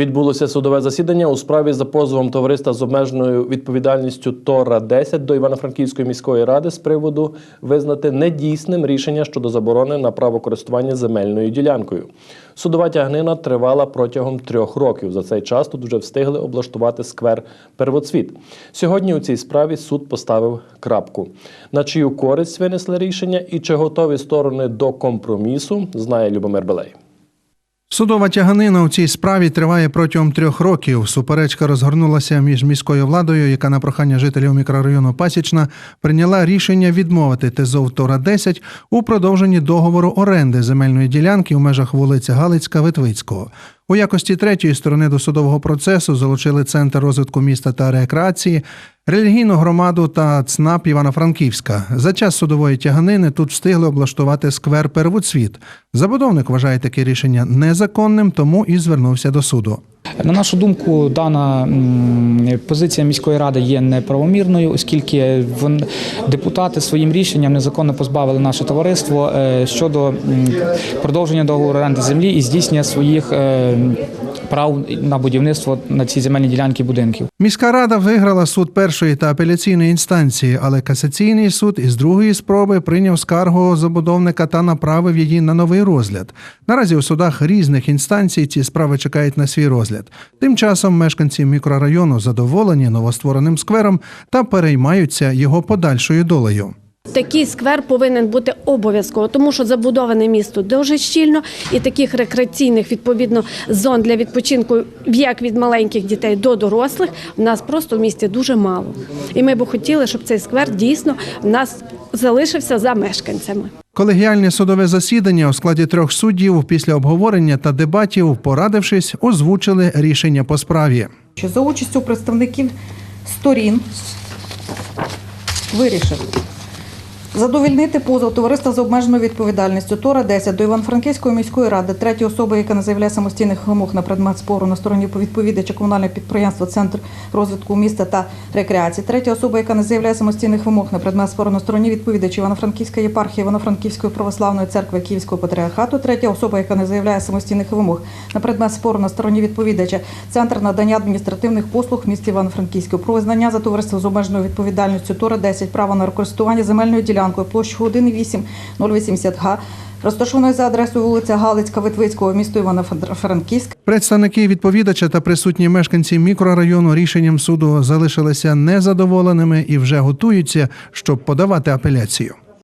Відбулося судове засідання у справі за позовом товариства з обмеженою відповідальністю Тора 10 до Івано-Франківської міської ради з приводу визнати недійсним рішення щодо заборони на право користування земельною ділянкою. Судова тягнина тривала протягом трьох років. За цей час тут вже встигли облаштувати сквер Первоцвіт. Сьогодні у цій справі суд поставив крапку. На чию користь винесли рішення і чи готові сторони до компромісу, знає Любомир Белей. Судова тяганина у цій справі триває протягом трьох років. Суперечка розгорнулася між міською владою, яка на прохання жителів мікрорайону Пасічна прийняла рішення відмовити ТЗОВ Тора 10 у продовженні договору оренди земельної ділянки у межах вулиці Галицька Витвицького. У якості третьої сторони до судового процесу залучили центр розвитку міста та рекреації, релігійну громаду та ЦНАП Івано-Франківська. За час судової тяганини тут встигли облаштувати сквер Первоцвіт. Забудовник вважає таке рішення незаконним, тому і звернувся до суду. На нашу думку, дана позиція міської ради є неправомірною, оскільки депутати своїм рішенням незаконно позбавили наше товариство е, щодо продовження договору оренди землі і здійснення своїх е, прав на будівництво на цій земельній ділянці будинків. Міська рада виграла суд першої та апеляційної інстанції, але касаційний суд із другої спроби прийняв скаргу забудовника та направив її на новий розгляд. Наразі у судах різних інстанцій ці справи чекають на свій розгляд. Тим часом мешканці мікрорайону задоволені новоствореним сквером та переймаються його подальшою долею. Такий сквер повинен бути обов'язково, тому що забудоване місто дуже щільно, і таких рекреаційних відповідно зон для відпочинку, як від маленьких дітей до дорослих, в нас просто в місті дуже мало. І ми б хотіли, щоб цей сквер дійсно в нас залишився за мешканцями. Колегіальне судове засідання у складі трьох суддів після обговорення та дебатів, порадившись, озвучили рішення по справі. що за участю представників сторін вирішив задовільнити позов товариства з обмеженою відповідальністю Тора 10 до Івано-Франківської міської ради, третьої особи, яка не заявляє самостійних вимог на предмет спору на стороні відповідача комунальне підприємство Центр розвитку міста та рекреації, третя особа, яка не заявляє самостійних вимог на предмет спору на стороні відповідача Івано-Франківської єпархії Івано-Франківської православної церкви Київського патріархату, третя особа, яка не заявляє самостійних вимог на предмет спору на стороні відповідача Центр надання адміністративних послуг в місті Івано-Франківську. Про визнання за товариство з обмеженою відповідальністю Тора 10 право на користування земельною ділянкою площою 1,8 080 га, розташованою за адресою вулиця Галицька Витвицького, місто Івано-Франківськ. Представники відповідача та присутні мешканці мікрорайону рішенням суду залишилися незадоволеними і вже готуються, щоб подавати апеляцію.